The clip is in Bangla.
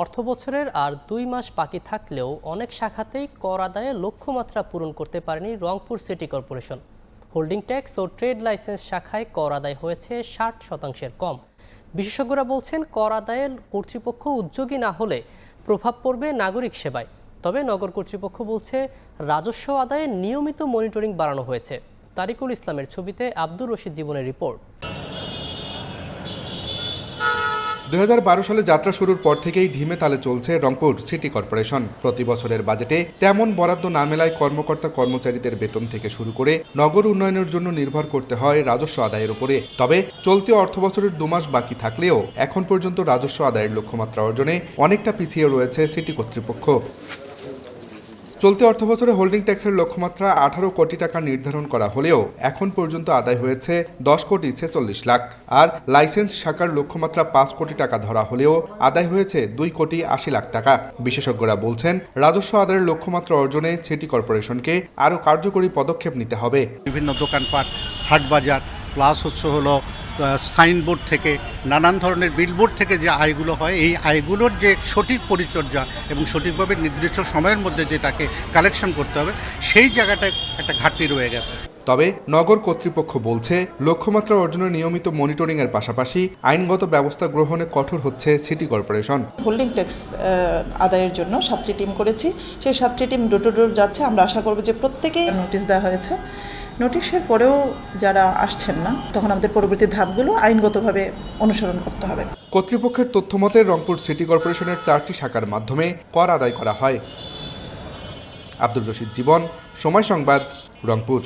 অর্থ বছরের আর দুই মাস বাকি থাকলেও অনেক শাখাতেই কর আদায়ে লক্ষ্যমাত্রা পূরণ করতে পারেনি Rangpur city corporation. Holding tax ও ট্রেড লাইসেন্স শাখায় কর আদায় হয়েছে ষাট শতাংশের কম। বিশেষজ্ঞরা বলছেন, কর আদায়ে কর্তৃপক্ষ উদ্যোগী না হলে প্রভাব পড়বে নাগরিক সেবায়। তবে নগর কর্তৃপক্ষ বলছে, রাজস্ব আদায়ে নিয়মিত মনিটরিং বাড়ানো হয়েছে। তারিকুল ইসলামের ছবিতে আব্দুর রশিদ জীবনের রিপোর্ট। দু হাজার বারো সালে যাত্রা শুরুর পর থেকেই ঢিমে তালে চলছে রংপুর সিটি কর্পোরেশন। প্রতি বছরের বাজেটে তেমন বরাদ্দ না মেলায় কর্মকর্তা কর্মচারীদের বেতন থেকে শুরু করে নগর উন্নয়নের জন্য নির্ভর করতে হয় রাজস্ব আদায়ের উপরে। তবে চলতি অর্থ বছরের দু মাস বাকি থাকলেও এখন পর্যন্ত রাজস্ব আদায়ের লক্ষ্যমাত্রা অর্জনে অনেকটা পিছিয়ে রয়েছে সিটি কর্তৃপক্ষ। চলতি অর্থবছরে হোল্ডিং ট্যাক্সের লক্ষ্যমাত্রা আঠারো কোটি টাকা নির্ধারণ করা হলেও এখন পর্যন্ত আদায় হয়েছে দশ কোটি ছেচল্লিশ লাখ। আর লাইসেন্স শাখার লক্ষ্যমাত্রা পাঁচ কোটি টাকা ধরা হলেও আদায় হয়েছে দুই কোটি আশি লাখ টাকা। বিশেষজ্ঞরা বলছেন, রাজস্ব আদায়ের লক্ষ্যমাত্রা অর্জনে সিটি কর্পোরেশনকে আরও কার্যকরী পদক্ষেপ নিতে হবে। বিভিন্ন দোকানপাট হাট বাজার প্লাস হচ্ছে হলো সাইনবোর্ড থেকে নানান ধরনের বিলবোর্ড থেকে যে আয়গুলো হয় এই আয়গুলোর যে সঠিক পরিচর্যা এবং সঠিকভাবে নির্দিষ্ট সময়ের মধ্যে যেটাকে কালেকশন করতে হবে সেই জায়গাটায় একটা ঘাটতি রয়ে গেছে। তবে নগর কর্তৃপক্ষ বলছে লক্ষ্যমাত্রা অর্জনের নিয়মিত মনিটরিং এর পাশাপাশি আইনগত ব্যবস্থা গ্রহণে কঠোর হচ্ছে সিটি কর্পোরেশন। হোল্ডিং ট্যাক্স আদায়ের জন্য সাতটি টিম করেছি। সেই সাতটি টিম ডোর টু ডোর যাচ্ছে। আমরা আশা করব যে প্রত্যেকেই নোটিশ দেওয়া হয়েছে। নোটিশের পরেও যারা আসছেন না, তখন আমাদের পরবর্তী ধাপগুলো আইনগতভাবে অনুসরণ করতে হবে। কর্তৃপক্ষের তথ্য মতে রংপুর সিটি কর্পোরেশনের চারটি শাখার মাধ্যমে কর আদায় করা হয়। আব্দুল রশিদ জীবন, সময় সংবাদ, রংপুর।